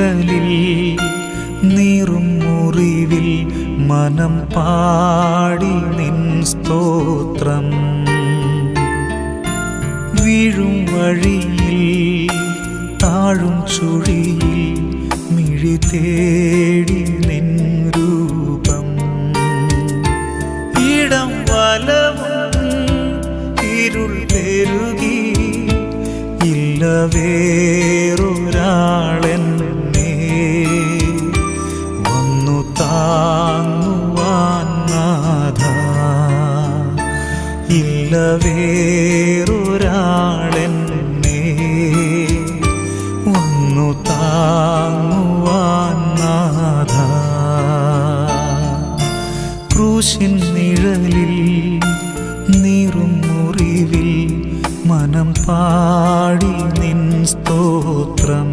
നിഴലിൽ നീറും മുറിവിൽ മനം പാടി നിൻ സ്തോത്രം. വീഴും വഴിയിൽ താഴും ചുഴിയിൽ മിഴി തേടി നിൻ രൂപം. ഇടം വലവും ഇരുൾ പെരുകി ഇല്ല വേറെ ഇല്ല വേറൊരാളെന്നെ ഒന്നു താങ്ങുവാൻ നാഥ. ക്രൂശിൻ നിഴലിൽ നീറും മുറിവിൽ മനം പാടി നിൻ സ്തോത്രം.